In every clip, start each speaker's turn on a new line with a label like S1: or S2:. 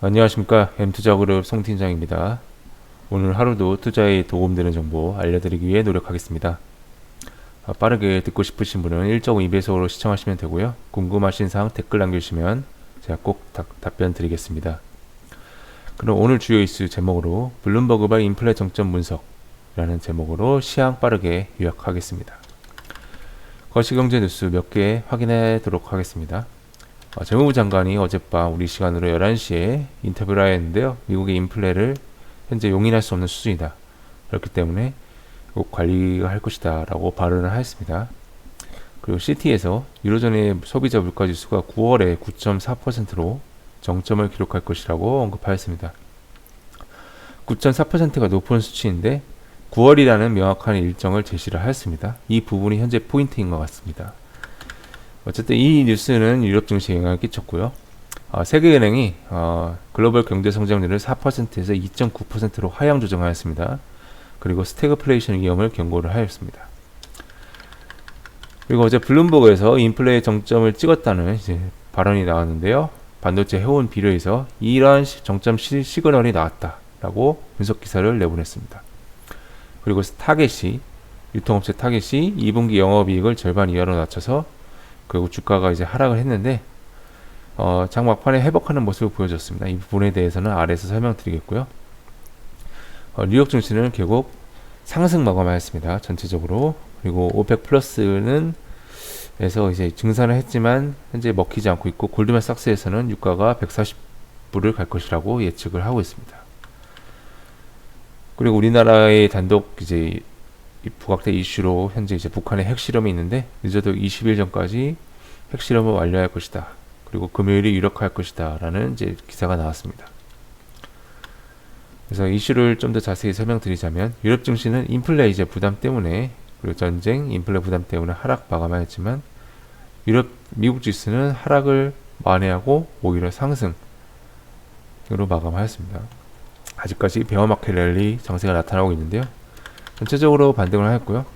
S1: 안녕하십니까 M투자그룹 송팀장입니다. 오늘 하루도 투자에 도움되는 정보 알려드리기 위해 노력하겠습니다. 아, 빠르게 듣고 싶으신 분은 1.2배속으로 시청하시면 되고요. 궁금하신 사항 댓글 남겨주시면 제가 꼭 다- 답변 드리겠습니다. 그럼 오늘 주요 이슈 제목으로 블룸버그발 인플레 정점 분석이라는 제목으로 시황 빠르게 요약하겠습니다. 거시경제 뉴스 몇 개 확인하도록 하겠습니다. 어, 재무부 장관이 어젯밤 우리 시간으로 11시에 인터뷰를 하였는데요. 미국의 인플레를 현재 용인할 수 없는 수준이다. 그렇기 때문에 꼭 관리가 할 것이다. 라고 발언을 하였습니다. 그리고 CT에서 유로존의 소비자 물가 지수가 9월에 9.4%로 정점을 기록할 것이라고 언급하였습니다. 9.4%가 높은 수치인데 9월이라는 명확한 일정을 제시를 하였습니다. 이 부분이 현재 포인트인 것 같습니다. 어쨌든 이 뉴스는 유럽 증시에 영향을 끼쳤고요. 어, 세계은행이 어, 글로벌 경제 성장률을 4%에서 2.9%로 하향 조정하였습니다. 그리고 스태그플레이션 위험을 경고를 하였습니다. 그리고 어제 블룸버그에서 인플레의 정점을 찍었다는 발언이 나왔는데요. 반도체 해온 비료에서 이러한 시- 정점 시, 시그널이 나왔다라고 분석 기사를 내보냈습니다. 그리고 타겟이 유통업체 타겟이 2분기 영업이익을 절반 이하로 낮춰서 결국 주가가 이제 하락을 했는데 어, 장막판에 회복하는 모습을 보여줬습니다. 이 부분에 대해서는 아래에서 설명드리겠고요. 어, 뉴욕 증시는 결국 상승 마감하였습니다. 전체적으로 그리고 오펙 플러스는 에서 이제 증산을 했지만 현재 먹히지 않고 있고 골드만삭스에서는 유가가 140불을 갈 것이라고 예측을 하고 있습니다. 그리고 우리나라의 단독 이제 이 부각된 이슈로 현재 이제 북한의 핵실험이 있는데 늦어도 20일 전까지 핵실험을 완료할 것이다. 그리고 금요일이 유력할 것이다. 라는 이제 기사가 나왔습니다. 그래서 이슈를 좀 더 자세히 설명드리자면 유럽 증시는 인플레 이제 부담 때문에 그리고 전쟁, 인플레 부담 때문에 하락 마감하였지만 유럽 미국 지수는 하락을 만회하고 오히려 상승으로 마감하였습니다. 아직까지 베어마켓 랠리 장세가 나타나고 있는데요. 전체적으로 반등을 하였고요.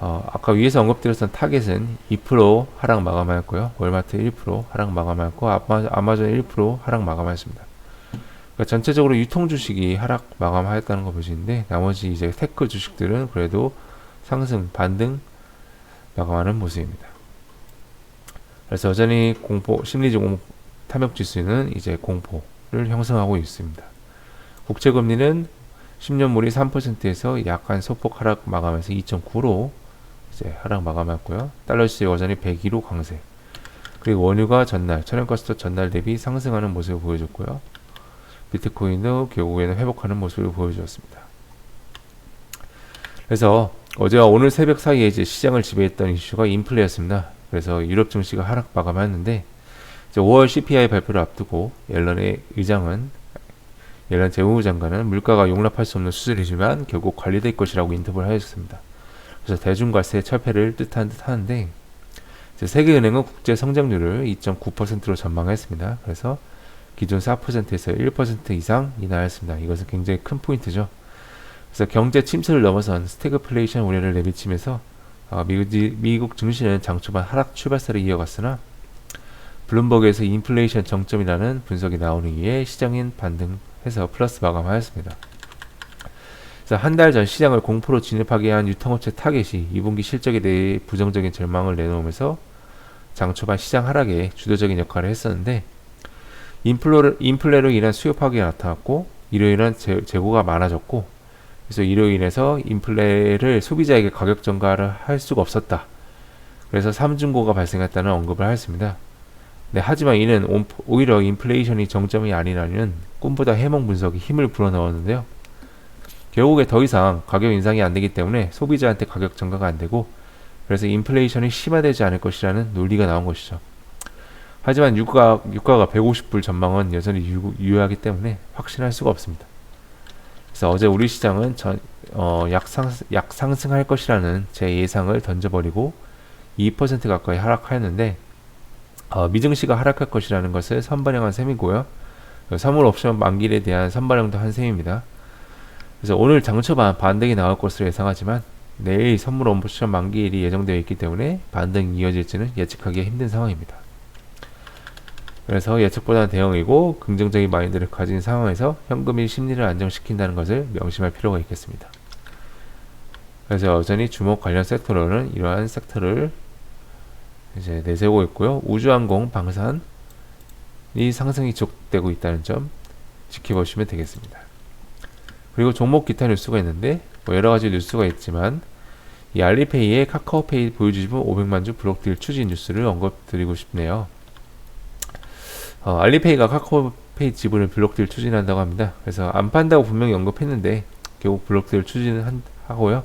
S1: 어, 아까 위에서 언급드렸던 타겟은 2% 하락 마감하였고요. 월마트 1% 하락 마감하였고 아마, 아마 존 1% 하락 마감하였습니다. 그러니까 전체적으로 유통 주식이 하락 마감하였다는 거 보시는데 나머지 이제 테크 주식들은 그래도 상승 반등 마감하는 모습입니다. 그래서 여전히 공포 심리적 공- 탐욕 지수는 이제 공포를 형성하고 있습니다. 국채 금리는 10년물이 3%에서 약간 소폭 하락 마감해서 2.9로 이제 하락 마감했고요. 달러 시세 여전히 102로 강세. 그리고 원유가 전날, 천연가스도 전날 대비 상승하는 모습을 보여줬고요. 비트코인도 결국에는 회복하는 모습을 보여주었습니다. 그래서 어제와 오늘 새벽 사이에 이제 시장을 지배했던 이슈가 인플레였습니다. 그래서 유럽 증시가 하락 마감했는데 이제 5월 CPI 발표를 앞두고 옐런의 의장은 옐런 재무부 장관은 물가가 용납할 수 없는 수준이지만 결국 관리될 것이라고 인터뷰를 하였습니다. 그래서 대중과세 철폐를 뜻한 듯 하는데 세계은행은 국제 성장률을 2.9%로 전망했습니다. 그래서 기존 4%에서 1% 이상 인하했습니다. 이것은 굉장히 큰 포인트죠. 그래서 경제 침체를 넘어선 스태그플레이션 우려를 내비치면서 어, 미국, 미국 증시는 장 초반 하락 출발세를 이어갔으나 블룸버그에서 인플레이션 정점이라는 분석이 나오는 이에 시장인 반등 해서 플러스 마감하였습니다. 그래서 한 달 전 시장을 공포로 진입하게 한 유통업체 타겟이 2분기 실적에 대해 부정적인 절망을 내놓으면서 장 초반 시장 하락에 주도적인 역할을 했었는데 인플레로, 인플레로 인한 수요 파괴가 나타났고 이로 인한 재, 재고가 많아졌고 그래서 이로 인해서 인플레를 소비자에게 가격 전가를 할 수가 없었다. 그래서 삼중고가 발생했다는 언급을 하였습니다. 네, 하지만 이는 온- 오히려 인플레이션이 정점이 아니라는 꿈보다 해몽 분석이 힘을 불어넣었는데요. 결국에 더 이상 가격 인상이 안 되기 때문에 소비자한테 가격 전가가 안 되고 그래서 인플레이션이 심화되지 않을 것이라는 논리가 나온 것이죠. 하지만 유가, 유가가 150불 전망은 여전히 유, 유효하기 때문에 확신할 수가 없습니다. 그래서 어제 우리 시장은 전, 어, 약상, 약상승할 것이라는 제 예상을 던져버리고 2% 가까이 하락하였는데 어, 미증시가 하락할 것이라는 것을 선반영한 셈이고요. 선물 옵션 만기일에 대한 선반영도 한 셈입니다. 그래서 오늘 장초반 반등이 나올 것으로 예상하지만 내일 선물 옵션 만기일이 예정되어 있기 때문에 반등이 이어질지는 예측하기 힘든 상황입니다. 그래서 예측보다는 대응이고 긍정적인 마인드를 가진 상황에서 현금이 심리를 안정시킨다는 것을 명심할 필요가 있겠습니다. 그래서 여전히 주목 관련 섹터로는 이러한 섹터를 이제 내세우고 있고요. 우주항공, 방산 이 상승이 지속되고 있다는 점 지켜보시면 되겠습니다. 그리고 종목 기타 뉴스가 있는데 뭐 여러 가지 뉴스가 있지만 이 알리페이의 카카오페이 보유지분 500만 주 블록딜 추진 뉴스를 언급드리고 싶네요. 어, 알리페이가 카카오페이 지분을 블록딜 추진한다고 합니다. 그래서 안 판다고 분명히 언급했는데 결국 블록딜 추진을 하고요.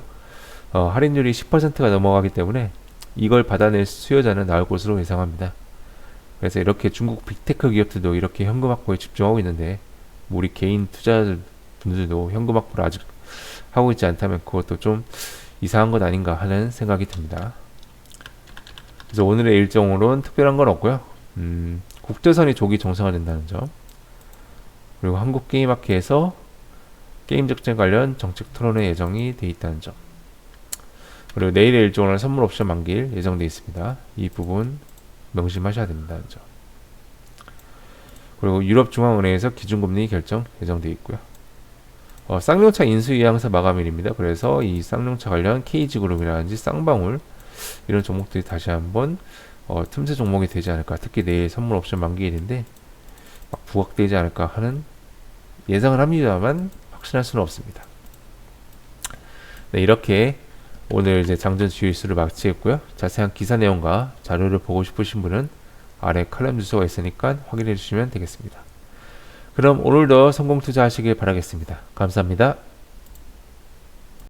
S1: 어, 할인율이 10%가 넘어가기 때문에 이걸 받아낼 수요자는 나올 것으로 예상합니다. 그래서 이렇게 중국 빅테크 기업들도 이렇게 현금 확보에 집중하고 있는데 뭐 우리 개인 투자분들도 현금 확보를 아직 하고 있지 않다면 그것도 좀 이상한 것 아닌가 하는 생각이 듭니다. 그래서 오늘의 일정으로는 특별한 건 없고요. 음, 국제선이 조기 정상화된다는 점 그리고 한국 게임학회에서 게임 적재 관련 정책 토론회 예정이 돼 있다는 점 그리고 내일의 일정으로는 선물 옵션 만기일 예정돼 있습니다. 이 부분 명심하셔야 된다는 점. 그리고 유럽중앙은행에서 기준금리 결정 예정돼 있고요. 어, 쌍용차 인수위 항사 마감일입니다. 그래서 이 쌍용차 관련 KG그룹이라든지 쌍방울 이런 종목들이 다시 한번 어, 틈새 종목이 되지 않을까. 특히 내일 선물 옵션 만기일인데 막 부각되지 않을까 하는 예상을 합니다만 확신할 수는 없습니다. 네, 이렇게 오늘 이제 장전 주의수를 마치겠고요. 자세한 기사 내용과 자료를 보고 싶으신 분은 아래 칼럼 주소가 있으니까 확인해 주시면 되겠습니다. 그럼 오늘도 성공 투자하시길 바라겠습니다. 감사합니다.